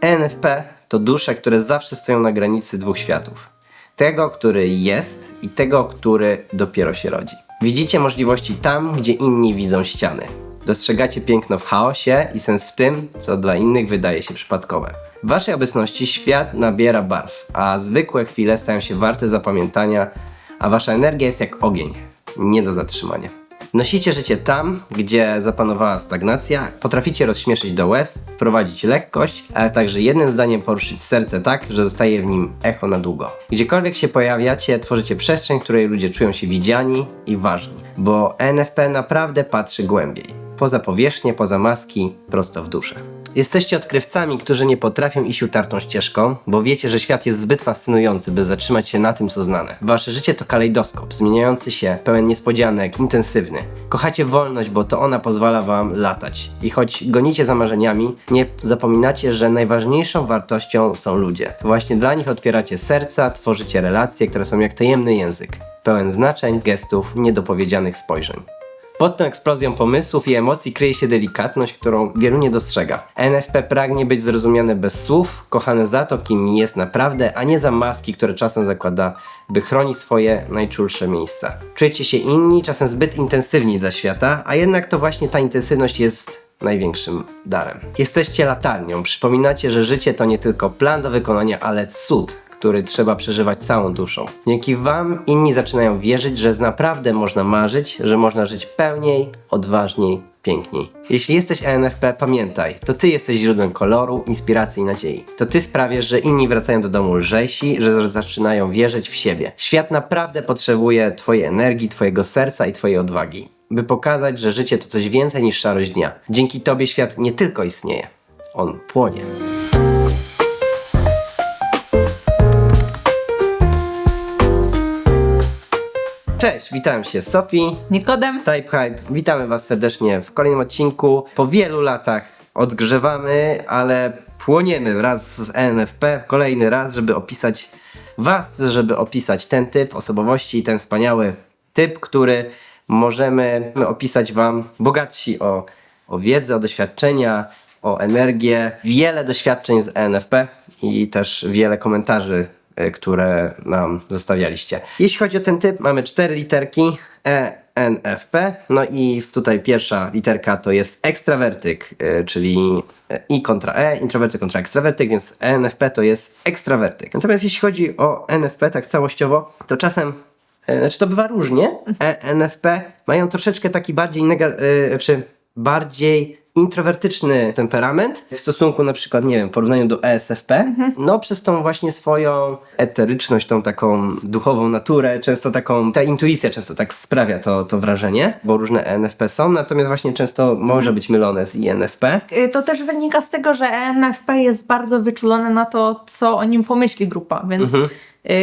ENFP to dusze, które zawsze stoją na granicy dwóch światów. Tego, który jest i tego, który dopiero się rodzi. Widzicie możliwości tam, gdzie inni widzą ściany. Dostrzegacie piękno w chaosie i sens w tym, co dla innych wydaje się przypadkowe. W waszej obecności świat nabiera barw, a zwykłe chwile stają się warte zapamiętania, a wasza energia jest jak ogień, nie do zatrzymania. Nosicie życie tam, gdzie zapanowała stagnacja, potraficie rozśmieszyć do łez, wprowadzić lekkość, ale także jednym zdaniem poruszyć serce tak, że zostaje w nim echo na długo. Gdziekolwiek się pojawiacie, tworzycie przestrzeń, w której ludzie czują się widziani i ważni, bo NFP naprawdę patrzy głębiej. Poza powierzchnię, poza maski, prosto w duszę. Jesteście odkrywcami, którzy nie potrafią iść utartą ścieżką, bo wiecie, że świat jest zbyt fascynujący, by zatrzymać się na tym, co znane. Wasze życie to kalejdoskop, zmieniający się, pełen niespodzianek, intensywny. Kochacie wolność, bo to ona pozwala wam latać. I choć gonicie za marzeniami, nie zapominacie, że najważniejszą wartością są ludzie. Właśnie dla nich otwieracie serca, tworzycie relacje, które są jak tajemny język. Pełen znaczeń, gestów, niedopowiedzianych spojrzeń. Pod tą eksplozją pomysłów i emocji kryje się delikatność, którą wielu nie dostrzega. NFP pragnie być zrozumiane bez słów, kochane za to, kim jest naprawdę, a nie za maski, które czasem zakłada, by chronić swoje najczulsze miejsca. Czujecie się inni, czasem zbyt intensywni dla świata, a jednak to właśnie ta intensywność jest największym darem. Jesteście latarnią, przypominacie, że życie to nie tylko plan do wykonania, ale cud, który trzeba przeżywać całą duszą. Dzięki Wam inni zaczynają wierzyć, że naprawdę można marzyć, że można żyć pełniej, odważniej, piękniej. Jeśli jesteś ENFP, pamiętaj, to Ty jesteś źródłem koloru, inspiracji i nadziei. To Ty sprawiasz, że inni wracają do domu lżejsi, że zaczynają wierzyć w siebie. Świat naprawdę potrzebuje Twojej energii, Twojego serca i Twojej odwagi, by pokazać, że życie to coś więcej niż szarość dnia. Dzięki Tobie świat nie tylko istnieje, on płonie. Cześć, witam się Sofii. Nikodem? Type Hype, witamy Was serdecznie w kolejnym odcinku. Po wielu latach odgrzewamy, ale płoniemy wraz z ENFP kolejny raz, żeby opisać Was, żeby opisać ten typ osobowości, ten wspaniały typ, który możemy opisać Wam bogatsi o, o wiedzę, o doświadczenia, o energię. Wiele doświadczeń z ENFP i też wiele komentarzy które nam zostawialiście. Jeśli chodzi o ten typ, mamy cztery literki E, N, F, P. No i tutaj pierwsza literka to jest ekstrawertyk, e, czyli e, I kontra E, introwertyk kontra ekstrawertyk, więc ENFP to jest ekstrawertyk. Natomiast jeśli chodzi o NFP tak całościowo, to czasem E, Znaczy to bywa różnie. E, NFP mają troszeczkę taki bardziej nega- e, czy bardziej introwertyczny temperament w stosunku na przykład, nie wiem, w porównaniu do ESFP. No przez tą właśnie swoją eteryczność, tą taką duchową naturę, często taką, ta intuicja często tak sprawia to, to wrażenie, bo różne ENFP są, natomiast właśnie często może być mylone z INFP. Y, To też wynika z tego, że ENFP jest bardzo wyczulone na to, co o nim pomyśli grupa, więc y,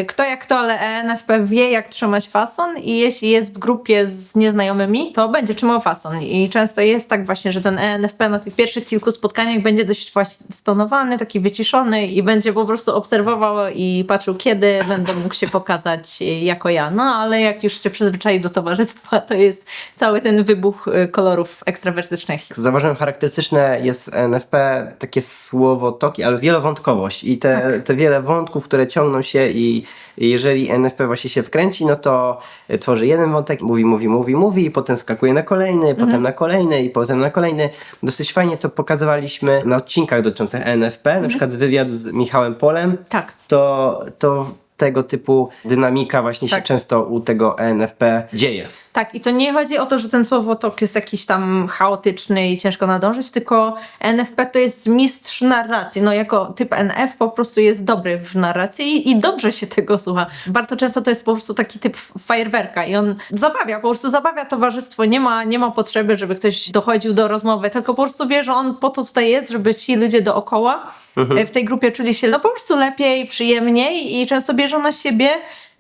kto jak kto, ale ENFP wie, jak trzymać fason i jeśli jest w grupie z nieznajomymi, to będzie trzymał fason. I często jest tak właśnie, że ten ENFP na tych pierwszych kilku spotkaniach będzie dość właśnie stonowany, taki wyciszony i będzie po prostu obserwował i patrzył, kiedy będę mógł się pokazać y, jako ja. No ale jak już się przyzwyczai do towarzystwa, to jest cały ten wybuch y, kolorów ekstrawertycznych. Zauważyłem, charakterystyczne jest NFP takie słowo toki, ale wielowątkowość i te, te wiele wątków, które ciągną się i i jeżeli NFP właśnie się wkręci, no to tworzy jeden wątek, mówi, mówi, mówi, mówi i potem skakuje na kolejny, potem na kolejny i potem na kolejny. Dosyć fajnie to pokazywaliśmy na odcinkach dotyczących NFP, na przykład z wywiadu z Michałem Polem. Tak. To, to tego typu dynamika właśnie się Tak. często u tego ENFP dzieje. Tak, i to nie chodzi o to, że ten słowotok jest jakiś tam chaotyczny i ciężko nadążyć, tylko NFP to jest mistrz narracji. No jako typ NF po prostu jest dobry w narracji i, dobrze się tego słucha. Bardzo często to jest po prostu taki typ fajerwerka i on zabawia, po prostu zabawia towarzystwo. Nie ma, nie ma potrzeby, żeby ktoś dochodził do rozmowy, tylko po prostu wie, że on po to tutaj jest, żeby ci ludzie dookoła e, w tej grupie czuli się no po prostu lepiej, przyjemniej i często bierze na siebie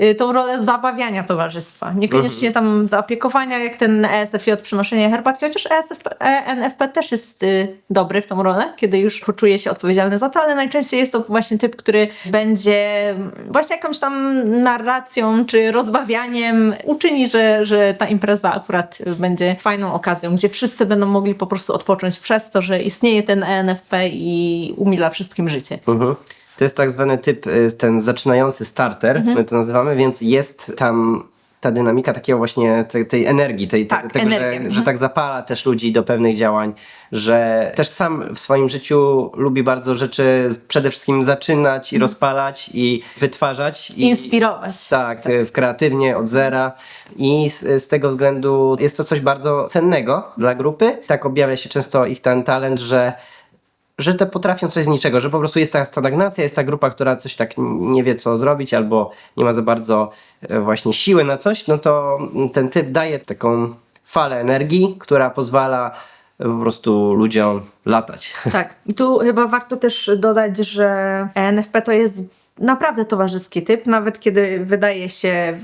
y, tą rolę zabawiania towarzystwa. Niekoniecznie tam za zaopiekowania, jak ten ESFJ przynoszenie herbatki, chociaż ESF, ENFP też jest y, dobry w tą rolę, kiedy już poczuje się odpowiedzialny za to, ale najczęściej jest to właśnie typ, który będzie mm, właśnie jakąś tam narracją czy rozbawianiem uczyni, że, że ta impreza akurat będzie fajną okazją, gdzie wszyscy będą mogli po prostu odpocząć przez to, że istnieje ten ENFP i umila wszystkim życie. Mhm. To jest tak zwany typ, y, ten zaczynający starter, Mhm. my to nazywamy, więc jest tam ta dynamika takiego właśnie tej, tej energii, tej, Tak, tego, energia, że, mhm. że tak zapala też ludzi do pewnych działań, że też sam w swoim życiu lubi bardzo rzeczy przede wszystkim zaczynać i rozpalać i wytwarzać. I, Inspirować. tak, y, w kreatywnie od zera i z, z tego względu jest to coś bardzo cennego dla grupy. Tak objawia się często ich ten talent, że że te potrafią coś z niczego, że po prostu jest ta stagnacja, jest ta grupa, która coś tak nie wie co zrobić albo nie ma za bardzo e, właśnie siły na coś, no to ten typ daje taką falę energii, która pozwala e, po prostu ludziom latać. Tak. I tu chyba warto też dodać, że ENFP to jest naprawdę towarzyski typ, nawet kiedy wydaje się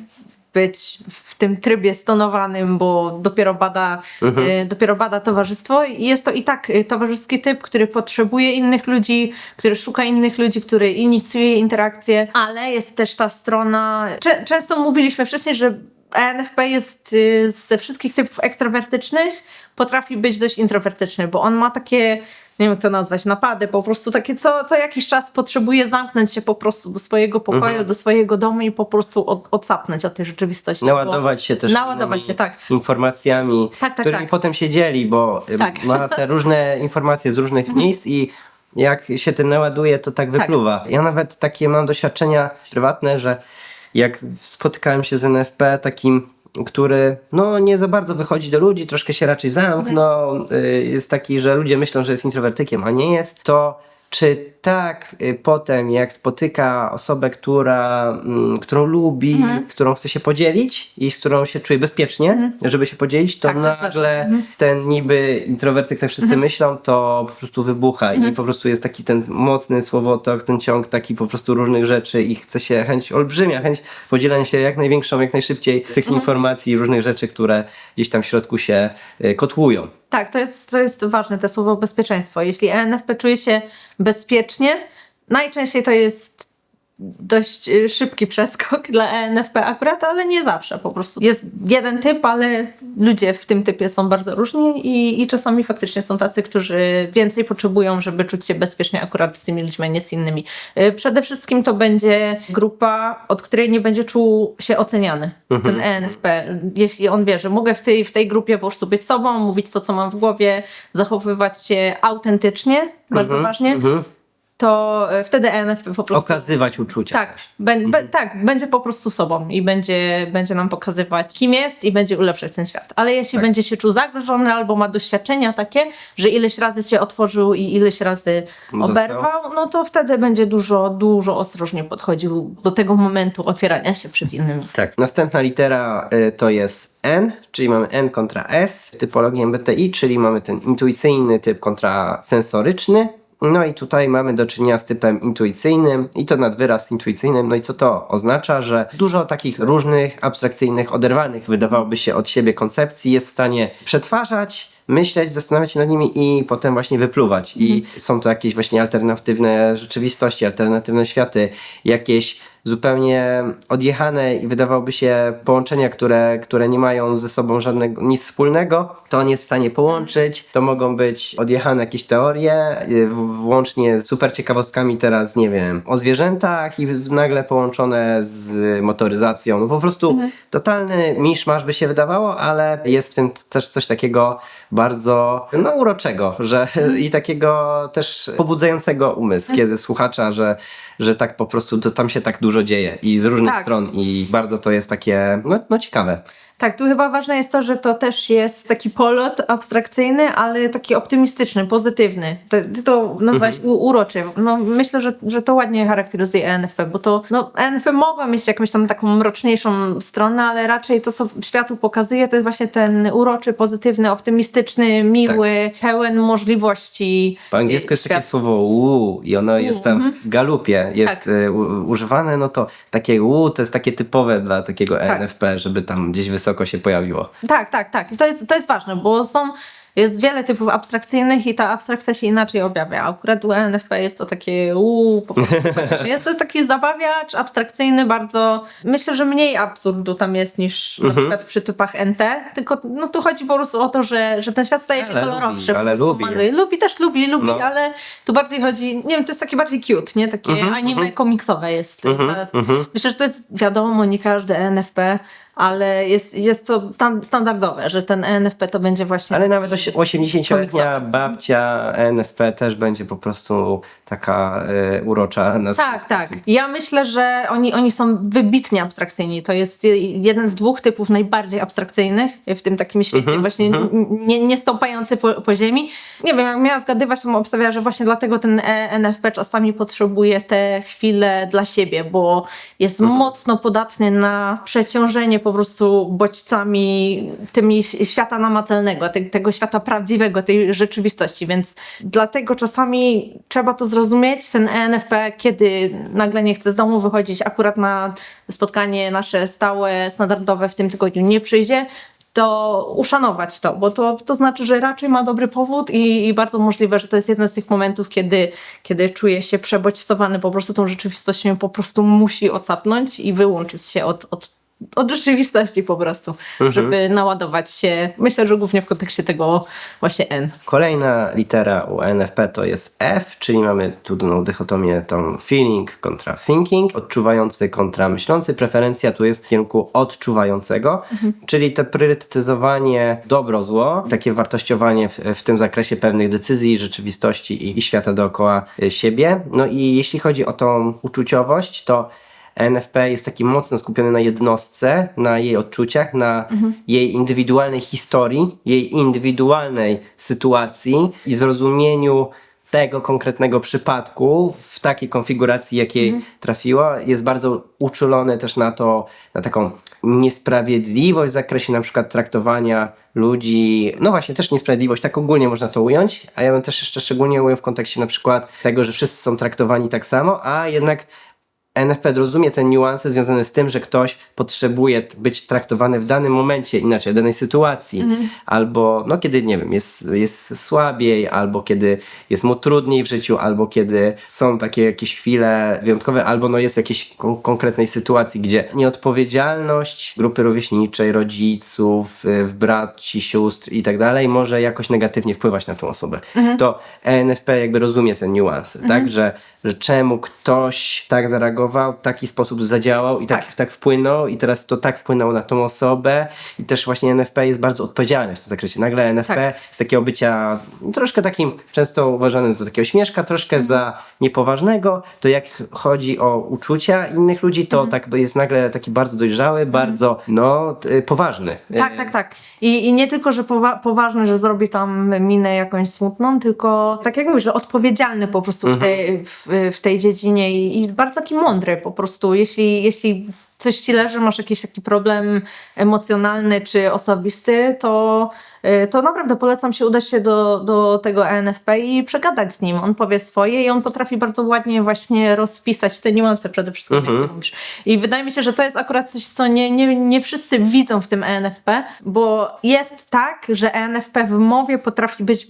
być w tym trybie stonowanym, bo dopiero bada, y, dopiero bada towarzystwo. I Jest to i tak y, towarzyski typ, który potrzebuje innych ludzi, który szuka innych ludzi, który inicjuje interakcje, ale jest też ta strona. Często mówiliśmy wcześniej, że ENFP jest y, ze wszystkich typów ekstrawertycznych, potrafi być dość introwertyczny, bo on ma takie, nie wiem jak to nazwać, napady, po prostu takie co, co jakiś czas potrzebuje zamknąć się po prostu do swojego pokoju, do swojego domu i po prostu od, odsapnąć od tej rzeczywistości. Naładować się też Naładować się, tak. informacjami, Tak, tak, którymi tak. potem się dzieli, bo ym, Tak. ma te różne informacje z różnych Mhm. miejsc i jak się tym naładuje, to tak wypluwa. Ja nawet takie mam doświadczenia prywatne, że jak spotykałem się z NFP takim który no nie za bardzo wychodzi do ludzi, troszkę się raczej zamknął, y, jest taki, że ludzie myślą, że jest introwertykiem, a nie jest, to czy tak y, potem, jak spotyka osobę, która, mm, którą lubi, Mhm. którą chce się podzielić i z którą się czuje bezpiecznie, żeby się podzielić, to Tak, nagle. Mhm. ten niby introwertyk, tak wszyscy myślą, to po prostu wybucha Mhm. i po prostu jest taki ten mocny słowotok, ten ciąg taki po prostu różnych rzeczy i chce się chęć olbrzymia, chęć podzielenia się jak największą, jak najszybciej tych Mhm. informacji i różnych rzeczy, które gdzieś tam w środku się y, kotłują. Tak, to jest, to jest ważne, to słowo bezpieczeństwo. Jeśli ENFP czuje się bezpiecznie, najczęściej to jest dość y, szybki przeskok dla ENFP akurat, ale nie zawsze po prostu. Jest jeden typ, ale ludzie w tym typie są bardzo różni i, i czasami faktycznie są tacy, którzy więcej potrzebują, żeby czuć się bezpiecznie akurat z tymi ludźmi, a nie z innymi. Y, Przede wszystkim to będzie grupa, od której nie będzie czuł się oceniany ten ENFP. Jeśli on wie, że mogę w tej, w tej grupie po prostu być sobą, mówić to, co mam w głowie, zachowywać się autentycznie, bardzo Mhm, ważnie, mhm. To e, wtedy ENFP po prostu... Okazywać uczucia. Tak, bę- bę- tak, będzie po prostu sobą i będzie, będzie nam pokazywać, kim jest i będzie ulepszać ten świat. Ale jeśli Tak. będzie się czuł zagrożony albo ma doświadczenia takie, że ileś razy się otworzył i ileś razy Dostał. oberwał, no to wtedy będzie dużo, dużo ostrożnie podchodził do tego momentu otwierania się przed innymi. Tak. Następna litera y, to jest N, czyli mamy N kontra S typologii MBTI, czyli mamy ten intuicyjny typ kontra sensoryczny. No i tutaj mamy do czynienia z typem intuicyjnym i to nad wyraz intuicyjnym. No i co to oznacza? Że dużo takich różnych, abstrakcyjnych, oderwanych wydawałoby się od siebie koncepcji jest w stanie przetwarzać, myśleć, zastanawiać się nad nimi i potem właśnie wypluwać. I są to jakieś właśnie alternatywne rzeczywistości, alternatywne światy, jakieś zupełnie odjechane i wydawałoby się połączenia, które, które nie mają ze sobą żadnego nic wspólnego, to on jest w stanie połączyć. To mogą być odjechane jakieś teorie, y, w- włącznie z super ciekawostkami teraz, nie wiem, o zwierzętach i nagle połączone z motoryzacją. No po prostu totalny miszmasz by się wydawało, ale jest w tym też coś takiego bardzo no, uroczego, że i takiego też pobudzającego umysł, kiedy słuchacza, że, że tak po prostu to tam się tak dużo dzieje i z różnych Tak. stron i bardzo to jest takie no, no ciekawe. Tak, tu chyba ważne jest to, że to też jest taki polot abstrakcyjny, ale taki optymistyczny, pozytywny. Ty, ty to nazwałeś Mhm. u, uroczy. No, myślę, że, że to ładnie charakteryzuje ENFP, bo to no, ENFP mogła mieć jakąś tam taką mroczniejszą stronę, ale raczej to, co światu pokazuje, to jest właśnie ten uroczy, pozytywny, optymistyczny, miły, pełen możliwości. Po angielsku jest takie świat. słowo uu i ono jest tam w galupie jest mhm. Tak. u, używane, no to takie uu to jest takie typowe dla takiego Tak. ENFP, żeby tam gdzieś wysoko wysoko się pojawiło. Tak, tak, tak. I to jest, to jest ważne, bo są, jest wiele typów abstrakcyjnych i ta abstrakcja się inaczej objawia. Akurat u ENFP jest to takie uuu, po prostu. Jest to taki zabawiacz abstrakcyjny, bardzo, myślę, że mniej absurdu tam jest niż Mhm. na przykład przy typach NT, tylko no tu chodzi po prostu o to, że, że ten świat staje się Ale kolorowszy. lubi, ale lubi. lubi też lubi, lubi, No. ale tu bardziej chodzi, nie wiem, to jest takie bardziej cute, nie? Takie Mhm, anime komiksowe jest. Ta- Myślę, że to jest wiadomo, nie każdy ENFP, ale jest, jest to stan- standardowe, że ten ENFP to będzie właśnie. Ale nawet osi- 80-letnia babcia NFP też będzie po prostu taka e, urocza na Tak, tak. Ja myślę, że oni, oni są wybitnie abstrakcyjni. To jest je- jeden z dwóch typów najbardziej abstrakcyjnych w tym takim świecie, Mhm, właśnie n- nie, nie stąpający po, po ziemi. Nie wiem, jak miała zgadywać, to obstawiała, że właśnie dlatego ten ENFP czasami potrzebuje te chwile dla siebie, bo jest Mhm. mocno podatny na przeciążenie po prostu bodźcami tymi świata namacalnego, te, tego świata prawdziwego, tej rzeczywistości, więc dlatego czasami trzeba to zrozumieć, ten ENFP, kiedy nagle nie chce z domu wychodzić, akurat na spotkanie nasze stałe, standardowe w tym tygodniu nie przyjdzie, to uszanować to, bo to, to znaczy, że raczej ma dobry powód i, i bardzo możliwe, że to jest jeden z tych momentów, kiedy, kiedy czuje się przebodźcowany po prostu tą rzeczywistością, po prostu musi ocapnąć i wyłączyć się od, od, od rzeczywistości po prostu, żeby naładować się, myślę, że głównie w kontekście tego właśnie N. Kolejna litera u NFP to jest F, czyli mamy tu tą dychotomię tą feeling kontra thinking, odczuwający kontra myślący. Preferencja tu jest w kierunku odczuwającego, czyli to priorytetyzowanie dobro-zło, takie wartościowanie w, w tym zakresie pewnych decyzji, rzeczywistości i, i świata dookoła y, siebie. No i jeśli chodzi o tą uczuciowość, to NFP jest taki mocno skupiony na jednostce, na jej odczuciach, na jej indywidualnej historii, jej indywidualnej sytuacji i zrozumieniu tego konkretnego przypadku w takiej konfiguracji, jakiej trafiło, jest bardzo uczulony też na to, na taką niesprawiedliwość w zakresie na przykład traktowania ludzi, no właśnie też niesprawiedliwość, tak ogólnie można to ująć, a ja bym też jeszcze szczególnie ujął w kontekście na przykład tego, że wszyscy są traktowani tak samo, a jednak NFP rozumie te niuanse związane z tym, że ktoś potrzebuje być traktowany w danym momencie inaczej, w danej sytuacji, albo no kiedy, nie wiem, jest, jest słabiej, albo kiedy jest mu trudniej w życiu, albo kiedy są takie jakieś chwile wyjątkowe, albo no jest w jakiejś kon- konkretnej sytuacji, gdzie nieodpowiedzialność grupy rówieśniczej, rodziców, y, w braci, sióstr i tak dalej może jakoś negatywnie wpływać na tą osobę. To ENFP jakby rozumie te niuanse, tak, że, że czemu ktoś tak zareagował, w taki sposób zadziałał i tak, Tak. tak. wpłynął i teraz to tak wpłynęło na tą osobę i też właśnie NFP jest bardzo odpowiedzialny w tym zakresie. Nagle NFP Tak. z takiego bycia troszkę takim często uważanym za takiego śmieszka, troszkę za niepoważnego, to jak chodzi o uczucia innych ludzi, to tak by jest nagle taki bardzo dojrzały, bardzo no t- poważny. Tak, tak, tak. I, i nie tylko, że powa- poważny, że zrobi tam minę jakąś smutną, tylko tak jak mówisz, że odpowiedzialny po prostu w, tej, w, w tej dziedzinie i, i bardzo taki mądry po prostu. Jeśli, jeśli coś ci leży, masz jakiś taki problem emocjonalny czy osobisty, to, y, to naprawdę polecam się udać się do, do tego ENFP i przegadać z nim. On powie swoje i on potrafi bardzo ładnie właśnie rozpisać te niuanse przede wszystkim, jak ty mówisz. I wydaje mi się, że to jest akurat coś, co nie, nie, nie wszyscy widzą w tym ENFP, bo jest tak, że ENFP w mowie potrafi być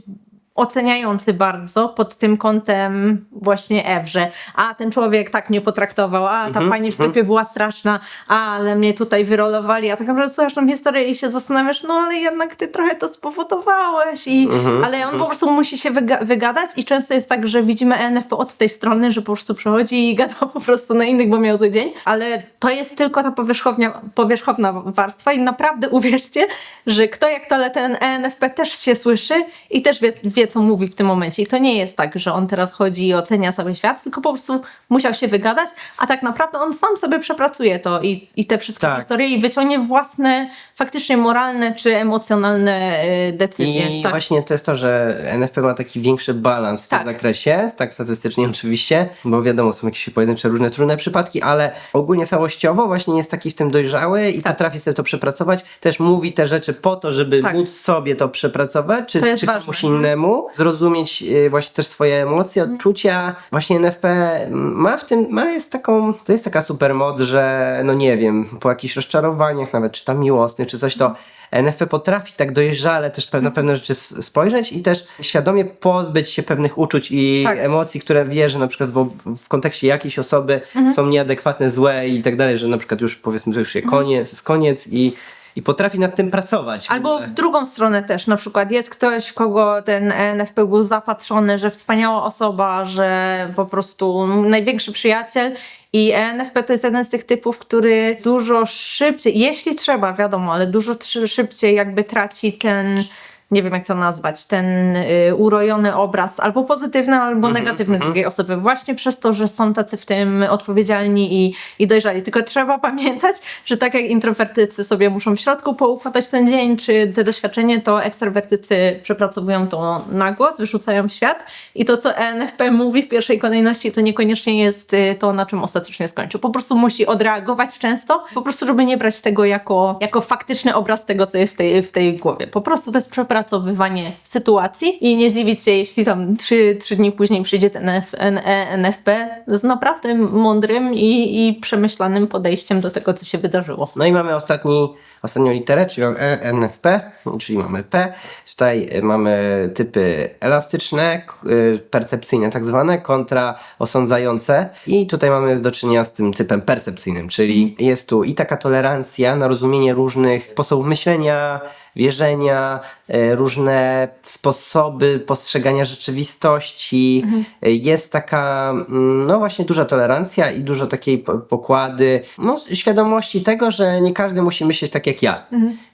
oceniający bardzo pod tym kątem właśnie że a ten człowiek tak mnie potraktował, a ta pani w sklepie była straszna, a ale mnie tutaj wyrolowali, a tak naprawdę słuchasz tą historię i się zastanawiasz, no ale jednak ty trochę to spowodowałeś i ale on po prostu musi się wyga- wygadać i często jest tak, że widzimy ENFP od tej strony, że po prostu przychodzi i gada po prostu na innych, bo miał zły dzień, ale to jest tylko ta powierzchownia, powierzchowna warstwa i naprawdę uwierzcie, że kto jak to, ale ten ENFP też się słyszy i też wie, wie co mówi w tym momencie. I to nie jest tak, że on teraz chodzi i ocenia cały świat, tylko po prostu musiał się wygadać, a tak naprawdę on sam sobie przepracuje to i, i te wszystkie Tak. historie i wyciągnie własne, faktycznie moralne czy emocjonalne y, decyzje. I tak. właśnie to jest to, że NFP ma taki większy balans w tym Tak. zakresie, tak statystycznie oczywiście, bo wiadomo, są jakieś pojedyncze różne trudne przypadki, ale ogólnie całościowo właśnie jest taki w tym dojrzały i Tak. potrafi sobie to przepracować. Też mówi te rzeczy po to, żeby Tak. móc sobie to przepracować, czy, To czy ważne. komuś innemu, zrozumieć y, właśnie też swoje emocje, odczucia. Właśnie NFP ma w tym, ma jest taką, to jest taka super moc, że no nie wiem, po jakichś rozczarowaniach nawet, czy tam miłosnych, czy coś, to NFP potrafi tak dojrzale też pe- na pewne rzeczy spojrzeć i też świadomie pozbyć się pewnych uczuć i Tak. emocji, które wie, że na przykład w, w kontekście jakiejś osoby są nieadekwatne, złe i tak dalej, że na przykład już powiedzmy to już się koniec, jest koniec i, i potrafi nad tym pracować. Albo w drugą stronę też, na przykład jest ktoś, w kogo ten ENFP był zapatrzony, że wspaniała osoba, że po prostu największy przyjaciel i ENFP to jest jeden z tych typów, który dużo szybciej, jeśli trzeba, wiadomo, ale dużo szybciej jakby traci ten nie wiem jak to nazwać, ten y, urojony obraz, albo pozytywny, albo negatywny drugiej osoby, właśnie przez to, że są tacy w tym odpowiedzialni i, i dojrzali. Tylko trzeba pamiętać, że tak jak introwertycy sobie muszą w środku poukładać ten dzień, czy te doświadczenie, to ekstrawertycy przepracowują to na głos, wyrzucają w świat i to, co ENFP mówi w pierwszej kolejności, to niekoniecznie jest y, to, na czym ostatecznie skończy. Po prostu musi odreagować często, po prostu, żeby nie brać tego jako, jako faktyczny obraz tego, co jest w tej, w tej głowie. Po prostu to jest przepracowywanie sytuacji i nie zdziwić się, jeśli tam trzy, trzy dni później przyjdzie ten NF, N- E- NFP z naprawdę mądrym i, i przemyślanym podejściem do tego, co się wydarzyło. No i mamy ostatni, ostatnią literę, czyli mamy E, ENFP, czyli mamy P. Tutaj mamy typy elastyczne, y, percepcyjne tak zwane, kontra osądzające. I tutaj mamy do czynienia z tym typem percepcyjnym, czyli jest tu i taka tolerancja na rozumienie różnych sposobów myślenia, wierzenia, y, różne sposoby postrzegania rzeczywistości. Y, Jest taka, mm, no właśnie, duża tolerancja i dużo takiej po- pokłady, no, świadomości tego, że nie każdy musi myśleć tak jak ja.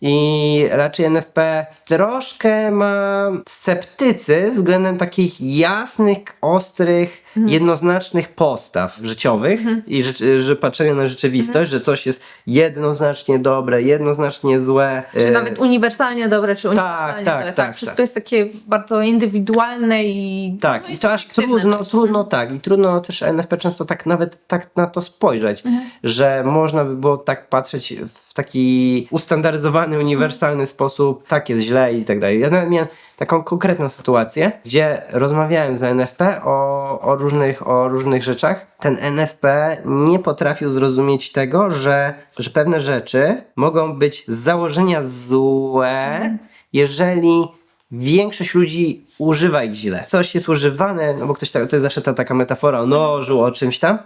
I raczej NFP troszkę ma sceptycy względem takich jasnych, ostrych, jednoznacznych postaw życiowych i że, że patrzenia na rzeczywistość, że coś jest jednoznacznie dobre, jednoznacznie złe. Czy E, nawet uniwersalnie dobre, czy uniwersalnie tak, złe. tak, Wszystko tak. jest takie bardzo indywidualne i Tak, no i to aż trudno, dość. trudno tak, i trudno też NFP często tak nawet tak na to spojrzeć, że można by było tak patrzeć w taki ustandaryzowany, uniwersalny sposób, tak jest źle i tak dalej. Ja nawet miałem taką konkretną sytuację, gdzie rozmawiałem z NFP o, o, różnych, o różnych rzeczach. Ten NFP nie potrafił zrozumieć tego, że, że pewne rzeczy mogą być z założenia złe, jeżeli większość ludzi używa ich źle. Coś jest używane, no bo ktoś tak, to jest zawsze ta taka metafora o nożu, o czymś tam,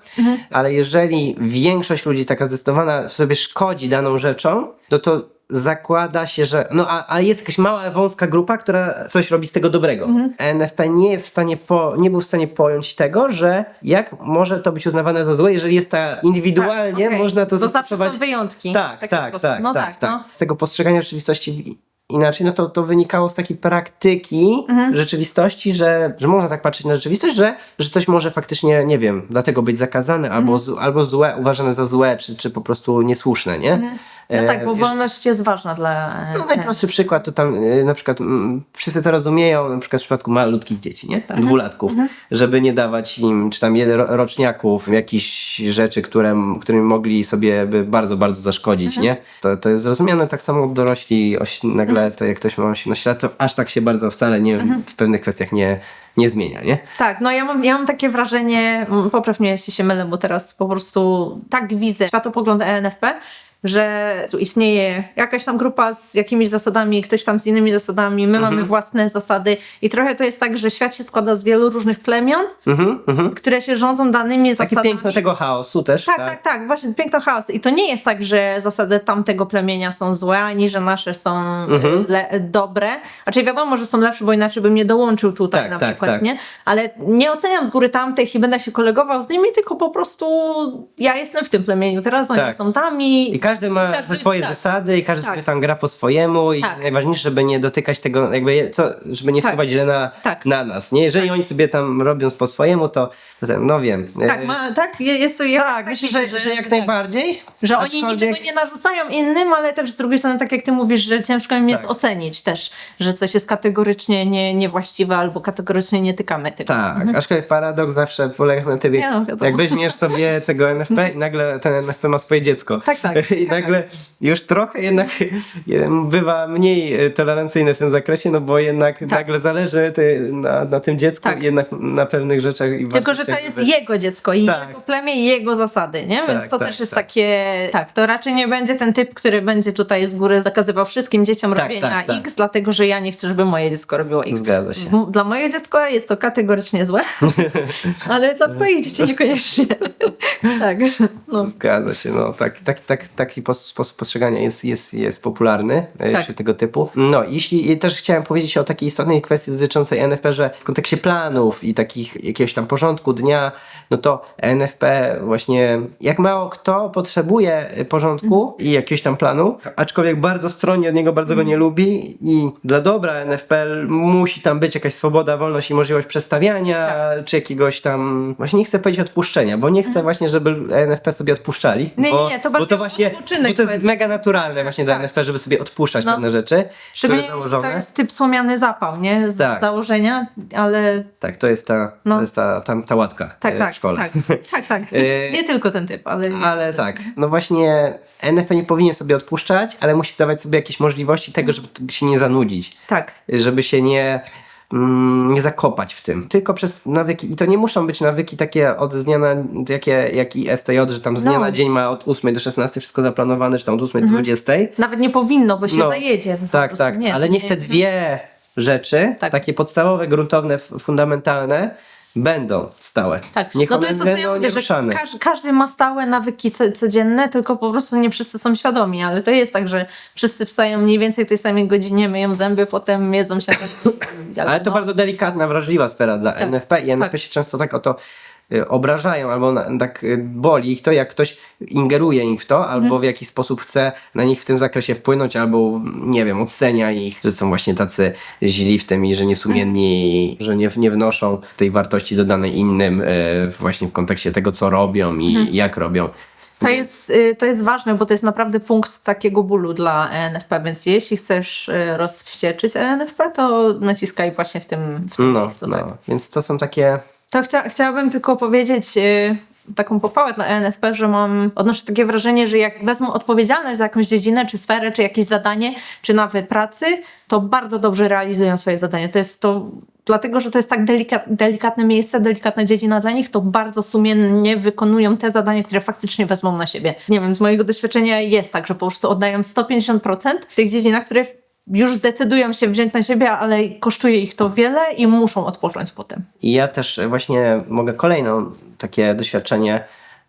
ale jeżeli większość ludzi taka zdecydowana sobie szkodzi daną rzeczą, no to zakłada się, że no a, a jest jakaś mała, wąska grupa, która coś robi z tego dobrego. NFP nie jest w stanie, po, nie był w stanie pojąć tego, że jak może to być uznawane za złe, jeżeli jest ta indywidualnie, Tak, okej. można to To zawsze zastosować. są wyjątki. Tak, w taki tak, sposób. tak, No tak, tak, tak. no. Z tego postrzegania rzeczywistości inaczej, no to, to wynikało z takiej praktyki Mhm. rzeczywistości, że, że można tak patrzeć na rzeczywistość, że, że coś może faktycznie, nie wiem, dlatego być zakazane, Mhm. albo, z, albo złe, uważane za złe, czy, czy po prostu niesłuszne, nie? No E, tak, bo wiesz, wolność jest ważna dla... no najprostszy przykład to tam na przykład mm, wszyscy to rozumieją, na przykład w przypadku malutkich dzieci, nie? Tak. Dwulatków, Mhm. żeby nie dawać im, czy tam roczniaków, jakichś rzeczy, które, którymi mogli sobie by bardzo, bardzo zaszkodzić, Mhm. nie? To, to jest zrozumiane tak samo dorośli, oś, nagle to jak ktoś ma 18 lat, to aż tak się bardzo wcale nie, Mhm. w pewnych kwestiach nie, nie zmienia, nie? Tak, no ja mam, ja mam takie wrażenie, mm, popraw mnie jeśli się mylę, bo teraz po prostu tak widzę światopogląd ENFP, że istnieje jakaś tam grupa z jakimiś zasadami, ktoś tam z innymi zasadami, my Mhm. mamy własne zasady i trochę to jest tak, że świat się składa z wielu różnych plemion, Mhm, mhm. które się rządzą danymi Takie zasadami. piękno tego chaosu też. Tak, tak, tak, właśnie piękno chaos. I to nie jest tak, że zasady tamtego plemienia są złe, ani że nasze są Mhm. le- dobre. Znaczy wiadomo, że są lepsze, bo inaczej bym nie dołączył tutaj Tak, na tak, przykład, tak. nie? Ale nie oceniam z góry tamtych i będę się kolegował z nimi, tylko po prostu ja jestem w tym plemieniu, teraz oni Tak. są tam i... Każdy ma Każdy- swoje tak. zasady i każdy Tak. sobie tam gra po swojemu i Tak. najważniejsze, żeby nie dotykać tego, jakby co, żeby nie Tak. wpływać źle na, Tak. na nas. Nie? Jeżeli oni sobie tam robią po swojemu, to, to ten, no wiem. Tak, E, ma, tak, je- jest to jakoś tak, myślę, że, że jak tak. najbardziej. Że oni Aczkolwiek- niczego nie narzucają innym, ale też z drugiej strony, tak jak ty mówisz, że ciężko im jest Tak. ocenić też, że coś jest kategorycznie nie, niewłaściwe albo kategorycznie nie tykamy tego. Tak, aczkolwiek paradoks zawsze polega na Nie, no, wiadomo. jak weźmiesz sobie tego NFP i nagle ten NFP ma swoje dziecko. Tak, tak. i nagle już trochę jednak bywa mniej e, tolerancyjny w tym zakresie, no bo jednak nagle zależy ty, na, na tym dziecku Tak. i jednak na pewnych rzeczach. I Tylko, że to jest jego dziecko i Tak. jego plemię i jego zasady, nie? Więc Tak, to tak, też jest tak. takie, tak, to raczej nie będzie ten typ, który będzie tutaj z góry zakazywał wszystkim dzieciom Tak, robienia tak, tak. X, dlatego że ja nie chcę, żeby moje dziecko robiło X. Zgadza się. Dla mojego dziecka jest to kategorycznie złe, ale dla twoich dzieci niekoniecznie. tak, no. Zgadza się, no tak, tak, tak, taki pos- sposób postrzegania jest, jest, jest popularny e, Tak. wśród tego typu. No, jeśli też chciałem powiedzieć o takiej istotnej kwestii dotyczącej NFP, że w kontekście planów i takich jakiegoś tam porządku dnia, no to NFP właśnie, jak mało kto potrzebuje porządku i jakiegoś tam planu, aczkolwiek bardzo stronnie od niego bardzo go nie lubi i dla dobra NFP musi tam być jakaś swoboda, wolność i możliwość przestawiania, czy jakiegoś tam, właśnie nie chcę powiedzieć odpuszczenia, bo nie chcę właśnie, żeby NFP sobie odpuszczali. Nie, nie, bo, nie, to bo bardziej to właśnie, odpoczynek bo to jest powiedzmy. mega naturalne właśnie dla Tak. NFP, żeby sobie odpuszczać No. pewne rzeczy, Szczególnie które jeśli założone. to jest typ słomiany zapał, nie? Z Tak. założenia, ale Tak, to jest ta, No. to jest ta, ta, ta łatka tak, e, tak, w szkole. tak, tak, tak. E, nie tylko ten typ, ale... Ale tak, no właśnie NFP nie powinien sobie odpuszczać, ale musi dawać sobie jakieś możliwości tego, żeby się nie zanudzić. Tak. żeby się nie, nie zakopać w tym. Tylko przez nawyki. I to nie muszą być nawyki takie od z dnia na, jakie, jak i STJ, że tam z dnia No. Mhm. na dzień ma od 8 do 16 wszystko zaplanowane, czy tam od 8 do 20. Nawet nie powinno, bo się No. zajedzie. Tak, tak. nie, Ale niech nie- te dwie rzeczy, Tak. takie podstawowe, gruntowne, fundamentalne, będą stałe. Tak, Niech no to jest to, co ja mówię, że każ, każdy ma stałe nawyki co, codzienne, tylko po prostu nie wszyscy są świadomi, ale to jest tak, że wszyscy wstają mniej więcej w tej samej godzinie, myją zęby, potem jedzą się. Ale to no. bardzo delikatna, wrażliwa sfera dla NFP i NFP tak. się często tak o to obrażają albo na, tak y, boli ich to, jak ktoś ingeruje im w to, albo Mhm. w jakiś sposób chce na nich w tym zakresie wpłynąć, albo nie wiem, ocenia ich, że są właśnie tacy źli w tym i że niesumienni, że nie, nie wnoszą tej wartości dodanej innym y, właśnie w kontekście tego, co robią i Mhm. jak robią. To jest, y, to jest ważne, bo to jest naprawdę punkt takiego bólu dla ENFP, więc jeśli chcesz y, rozwścieczyć ENFP, to naciskaj właśnie w tym, w tym No, miejscu. Tak. no. Więc to są takie To chcia, chciałabym tylko powiedzieć y, taką pochwałę dla ENFP, że mam, odnoszę takie wrażenie, że jak wezmą odpowiedzialność za jakąś dziedzinę, czy sferę, czy jakieś zadanie, czy nawet pracy, to bardzo dobrze realizują swoje zadanie. To jest to, dlatego, że to jest tak delikat, delikatne miejsce, delikatna dziedzina dla nich, to bardzo sumiennie wykonują te zadania, które faktycznie wezmą na siebie. Nie wiem, z mojego doświadczenia jest tak, że po prostu oddają 150% w tych dziedzinach, które już zdecydują się wziąć na siebie, ale kosztuje ich to wiele i muszą odpocząć potem. I ja też właśnie mogę kolejną takie doświadczenie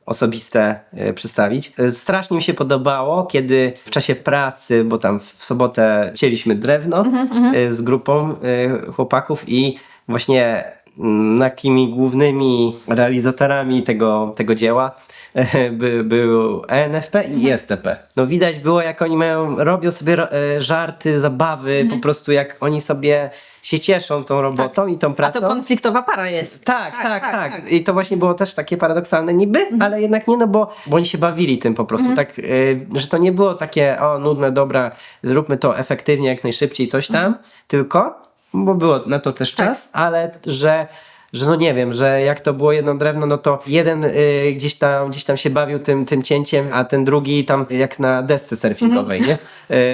osobiste y, przedstawić. Y, Strasznie mi się podobało, kiedy w czasie pracy, bo tam w sobotę cięliśmy drewno y, z grupą chłopaków i właśnie mm, takimi głównymi realizatorami tego, tego dzieła by, był ENFP i STP. No widać było, jak oni mają, robią sobie ro- e, żarty, zabawy, po prostu jak oni sobie się cieszą tą robotą i tą A pracą. to konfliktowa para jest. Tak, tak, tak, I to właśnie było też takie paradoksalne niby, ale jednak nie, no bo, bo oni się bawili tym po prostu, tak, y, że to nie było takie, o nudne, dobra, zróbmy to efektywnie, jak najszybciej, coś tam, tylko, bo było na to też czas, ale że że no nie wiem, że jak to było jedno drewno, no to jeden y, gdzieś, tam, gdzieś tam się bawił tym, tym cięciem, a ten drugi tam jak na desce surfingowej, nie?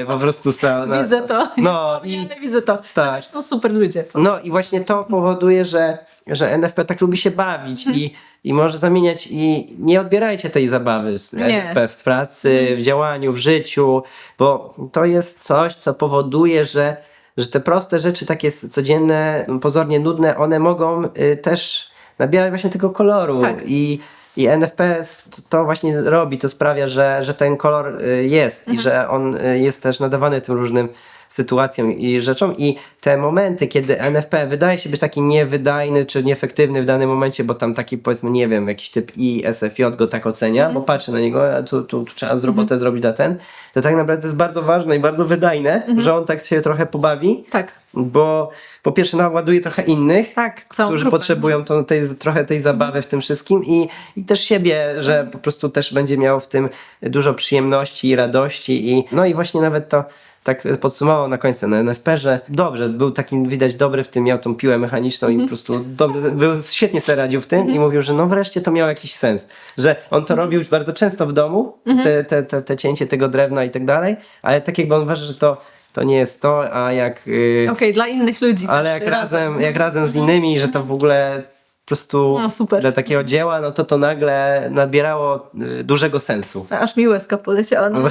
Y, po prostu stał na... Widzę to. No i Ale widzę to. Tak. To są super ludzie. no i właśnie to powoduje, że, że NFP tak lubi się bawić i, i może zamieniać i nie odbierajcie tej zabawy z Nie. NFP w pracy, w działaniu, w życiu, bo to jest coś, co powoduje, że, że te proste rzeczy, takie codzienne, pozornie nudne, one mogą y, też nabierać właśnie tego koloru Tak. i i NFP to właśnie robi, to sprawia, że, że ten kolor y, jest i że on y, jest też nadawany tym różnym sytuacjom i rzeczom i te momenty, kiedy NFP wydaje się być taki niewydajny czy nieefektywny w danym momencie, bo tam taki powiedzmy, nie wiem, jakiś typ I, SFJ go tak ocenia, bo patrzy na niego, a tu, tu, tu trzeba z robotę zrobić na ten, to tak naprawdę jest bardzo ważne i bardzo wydajne, że on tak się trochę pobawi, Tak. bo po pierwsze naładuje trochę innych, Tak, którzy grupę. potrzebują to, tej, trochę tej zabawy w tym wszystkim i, i też siebie, że po prostu też będzie miał w tym dużo przyjemności i radości i no i właśnie nawet to tak podsumował na końcu ten NFP, że dobrze, był takim widać dobry w tym, miał tą piłę mechaniczną i po prostu dobry, był, świetnie sobie radził w tym i mówił, że no wreszcie to miało jakiś sens, że on to robił bardzo często w domu, te, te, te, te cięcie tego drewna i tak dalej, ale tak jakby on uważa, że to, to nie jest to, a jak... Yy, Okej, dla innych ludzi. ale jak razem, jak razem z innymi, że to w ogóle prostu No, super. dla takiego dzieła, no to to nagle nabierało y, dużego sensu. Aż mi łezka poleciała. No, No,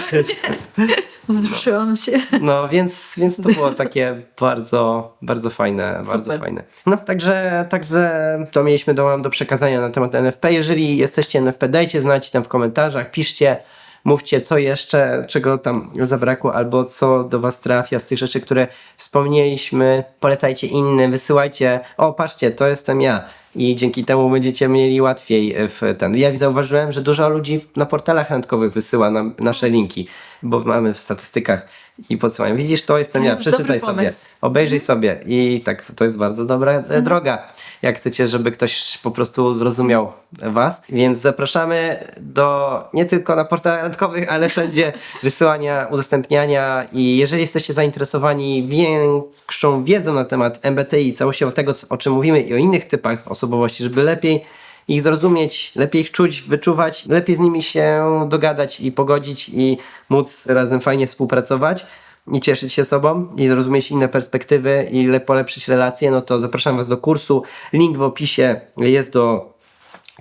wzruszyłam się. no więc, więc to było takie bardzo, bardzo fajne, bardzo fajne. No także, także to mieliśmy do, do przekazania na temat NFP. Jeżeli jesteście NFP, dajcie znać tam w komentarzach, piszcie, mówcie co jeszcze, czego tam zabrakło, albo co do was trafia z tych rzeczy, które wspomnieliśmy. Polecajcie innym, wysyłajcie, o patrzcie, to jestem ja. I dzięki temu będziecie mieli łatwiej w ten. Ja zauważyłem, że dużo ludzi na portalach randkowych wysyła nam nasze linki, bo mamy w statystykach i podsyłają. Widzisz, to jestem To ja, jest przeczytaj sobie, pomysł. obejrzyj sobie. I tak, to jest bardzo dobra e, droga, jak chcecie, żeby ktoś po prostu zrozumiał was. Więc zapraszamy do nie tylko na portalach randkowych, ale wszędzie wysyłania, udostępniania i jeżeli jesteście zainteresowani większą wiedzą na temat MBTI, całościowo tego, o czym mówimy i o innych typach osobowości, żeby lepiej ich zrozumieć, lepiej ich czuć, wyczuwać, lepiej z nimi się dogadać i pogodzić i móc razem fajnie współpracować i cieszyć się sobą i zrozumieć inne perspektywy i le- polepszyć relacje, no to zapraszam Was do kursu. Link w opisie jest do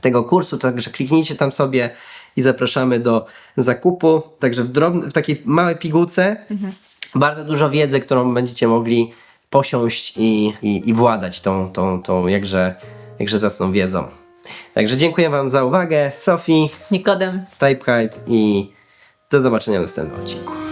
tego kursu, także kliknijcie tam sobie i zapraszamy do zakupu. Także w, drobny, w takiej małej pigułce bardzo dużo wiedzy, którą będziecie mogli posiąść i, i, i władać tą, tą, tą jakże, jakże zacną wiedzą. Także dziękuję Wam za uwagę. Sofii, Nikodem. Type Hype i do zobaczenia w następnym odcinku.